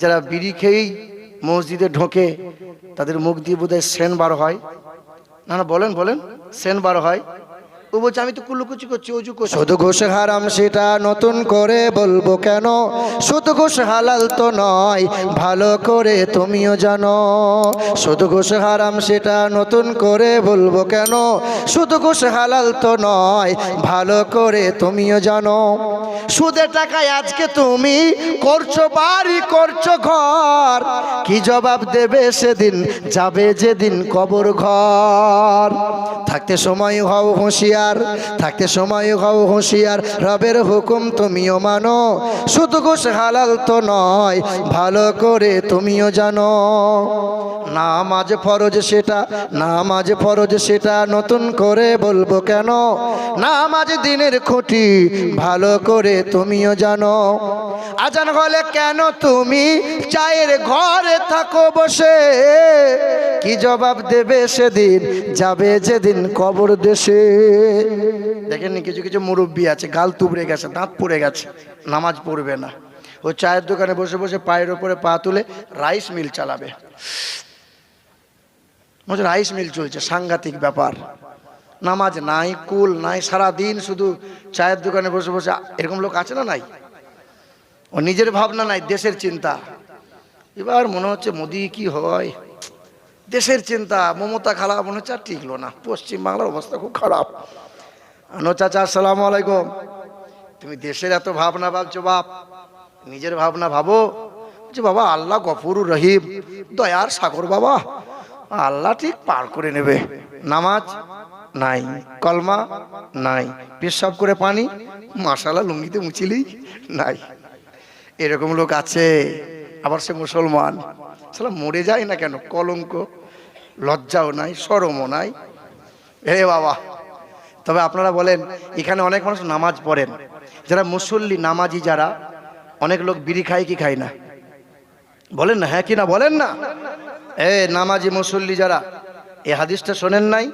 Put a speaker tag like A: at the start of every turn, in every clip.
A: যারা বিড়ি খেয়েই মসজিদে ঢোকে, তাদের মুখ দিয়ে বোধহয় সেন বার হয়। না না, বলেন বলেন। সেন বার হয়। ও বলছে, আমি তো কুল্লুকুচি করছি, অজু করছি।
B: শুধু ঘুষ হারাম সেটা নতুন করে বলব কেন? শুধু ঘুষ হালাল তো নয়, ভালো করে তুমিও জানো। শুধু ঘুষ হারাম সেটা নতুন করে বলব কেন? শুধু ঘুষ হালাল তো নয়, ভালো করে তুমিও জানো। সুদের টাকায় আজকে তুমি করছ বাড়ি, করছ ঘর। কি জবাব দেবে সেদিন? যাবে যেদিন কবর ঘর। থাকতে সময় হও হুঁশিয়ার, থাকতে সময় হও হুঁশিয়ার, রবের হুকুম তুমিও মানো, শুধু ঘুষ হালাল তো নয়, ভালো করে তুমিও জানো। নামাজ ফরজ সেটা, নামাজ ফরজ সেটা নতুন করে বলব কেন? নামাজ দিনের খুঁটি, ভালো করে তুমিও জানো। আজান হলে কেন তুমি চায়ের ঘরে থাকো বসে? কি জবাব দেবে সেদিন? যাবে যেদিন কবর দেশে।
A: দেখেননি, কিছু কিছু মুরব্বী আছে, গাল তুবড়ে গেছে, দাঁত পড়ে গেছে, নামাজ পড়বে না। ও চায়ের দোকানে বসে বসে পায়ের ওপরে পা তুলে রাইস মিল চালাবে। রাইস মিল চলছে, সাংঘাতিক ব্যাপার। নামাজ নাই, কুল নাই সারা দিন শুধু চায়ের দোকানে বসে বসে, এরকম লোক আছে না নাই? ও নিজের ভাবনা নাই, দেশের চিন্তা। এবার মনে হচ্ছে, মোদি কি হয়? দেশের চিন্তা, মমতা খালা মনে হচ্ছে আর টিকলো না। পশ্চিম বাংলার অবস্থা খুব খারাপ। আনো চাচা, আসসালাম আলাইকুম। তুমি দেশের এত ভাবনা ভাবছ, বাপ। নিজের ভাবনা ভাবো। যে বাবা, আল্লাহ গফুরুর রহিম। দয়ার সাগর, বাবা। আল্লাহ ঠিক পার করে নেবে। নামাজ নাই, কলমা নাই, পেশাব করে পানি মাসালা লুঙ্গিতে মুছিলেই নাই। এরকম লোক আছে। আবার সে মুসলমান। সালা মরে যায় না কেন? কলঙ্ক, লজ্জাও নাই সরমও নাই। হে বাবা, তবে আপনারা বলেন, এখানে অনেক মানুষ নামাজ পড়েন। যারা মুসল্লি, নামাজি যারা, অনেক লোক বিড়ি খায় কি খায় না? বলেন না হ্যাঁ কি না, বলেন না। এ নামাজি, মুসল্লি যারা, এ হাদিসটা শোনেন নাই?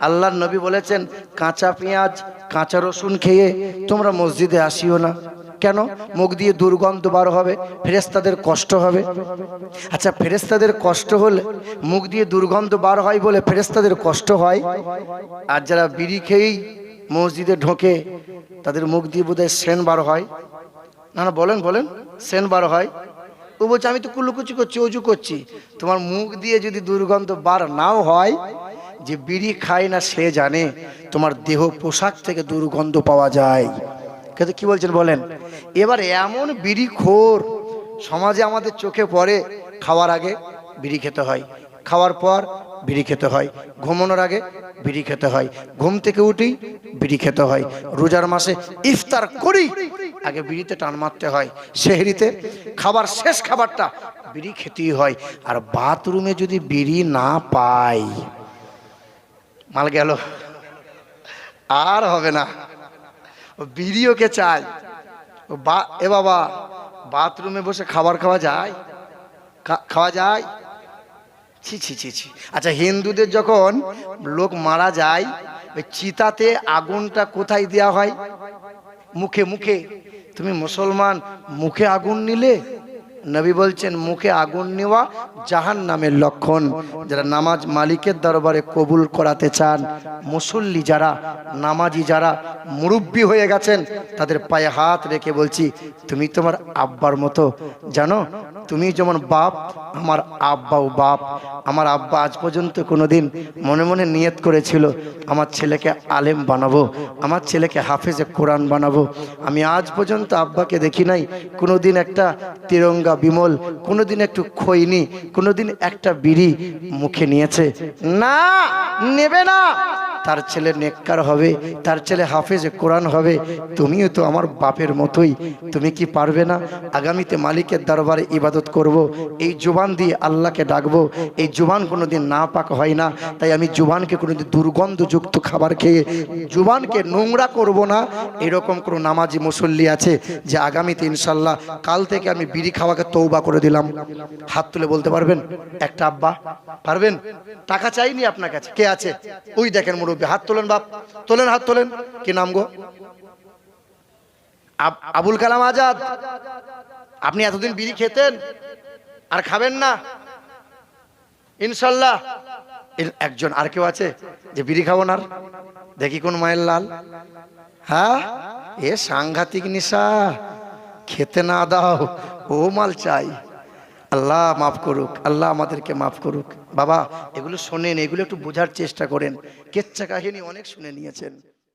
A: আল্লাহর নবী বলেছেন, কাঁচা পেঁয়াজ, কাঁচা রসুন খেয়ে তোমরা মসজিদে আসিও না। কেন? মুখ দিয়ে দুর্গন্ধ বার হবে ফেরেস্তাদের কষ্ট হবে। আচ্ছা ফেরেস্তাদের কষ্ট হলে মুখ দিয়ে দুর্গন্ধ বার হয় বলে ফেরেস্তাদের কষ্ট হয়? আর যারা বিড়ি খেয়েই মসজিদে ঢোকে, তাদের মুখ দিয়ে বোধহয় সেন বার হয়। না না, বলেন বলেন, সেন বার হয়। ও বলছে, আমি তো কুলুকুচি করছি, অজু করছি। তোমার মুখ দিয়ে যদি দুর্গন্ধ বার নাও হয়, যে বিড়ি খায় না সে জানে, তোমার দেহ পোশাক থেকে দুর্গন্ধ পাওয়া যায়। কিন্তু কি বলছেন বলেন? এবার এমন বিড়ি খোর সমাজে আমাদের চোখে পড়ে, খাওয়ার আগে বিড়ি খেতে হয়, খাওয়ার পর বিড়ি খেতে হয়, ঘুমানোর আগে বিড়ি খেতে হয়, ঘুম থেকে উঠি বিড়ি খেতে হয়, রোজার মাসে ইফতার করি আগে বিড়িতে টান মারতে হয়, সেহরিতে খাবার শেষ খাবারটা বিড়ি খেতেই হয়, আর বাথরুমে যদি বিড়ি না পাই, মাল গেল, আর হবে না। ও বিড়ি ওকে চাই। ও বা, এ বাবা, বাথরুমে বসে খাবার খাওয়া যায়? খাওয়া যায়? ছি ছি ছি ছি। আচ্ছা হিন্দুদের যখন লোক মারা যায়, ওই চিতাতে আগুনটা কোথায় দেওয়া হয়? মুখে মুখে। তুমি মুসলমান, মুখে আগুন নিলে? নবী বলছেন, মুখে আগুন নেওয়া জাহান নামের লক্ষণ। যারা নামাজ মালিকের দরবারে কবুল করাতে চান, মুসল্লি যারা, নামাজি যারা মুরব্বী হয়ে গেছেন, তাদের পায়ে হাত রেখে বলছি, তুমি তোমার আব্বার মতো। জানো, তুমি যেমন বাপ, আমার আব্বাও বাপ। আমার আব্বা আজ পর্যন্ত কোনোদিন মনে মনে নিয়ত করেছিল, আমার ছেলেকে আলেম বানাবো, আমার ছেলেকে হাফেজে কোরআন বানাবো। আমি আজ পর্যন্ত আব্বাকে দেখি নাই, কোনোদিন একটা তিরঙ্গা বিমল কোনোদিন একটু খৈনি কোনোদিন একটা বিড়ি মুখে নিয়েছে। না নেবে না। তার ছেলে নেককার হবে, তার ছেলে হাফেজ কোরআন হবে, তুমিও তো আমার বাপের মতোই, তুমি কি পারবে না? আগামীতে মালিকের দরবারে ইবাদত করব। এই জুবান দিয়ে আল্লাহকে ডাকবো, এই জুবান কোনোদিন না পাক হয় না, তাই আমি জুবানকে কোনোদিন দুর্গন্ধযুক্ত খাবার খেয়ে, জুবানকে নোংরা করব না, এরকম কোনো নামাজি মুসল্লি আছে যে আগামীতে ইনশাল্লাহ কাল থেকে আমি বিড়ি খাওয়াকে তৌবা করে দিলাম। হাত তুলে বলতে পারবেন? একটা আব্বা, পারবেন? টাকা চাইনি আপনার কাছে? কে আছে? ওই দেখেন মুরব্বী। হাত তোলেন বাপ, তোলেন, হাত তোলেন। কি নাম গো? আব- আবুল কালাম আজাদ। আপনি এতদিন বিড়ি খেতেন আর খাবেন না। ইনশাল্লাহ। একজন আর কেউ আছে যে বিড়ি খাব না? দেখি কোন মায়ের লাল। হ্যাঁ? এ সাংঘাতিক নিশা। খেতে না দাও, ও মাল চাই। আল্লাহ মাফ করুক, আল্লাহ আমাদেরকে মাফ করুক। বাবা, এগুলো শোনেন, এগুলো একটু বোঝার চেষ্টা করেন। কেচ্ছা কাহিনী অনেক শুনে নিয়েছেন।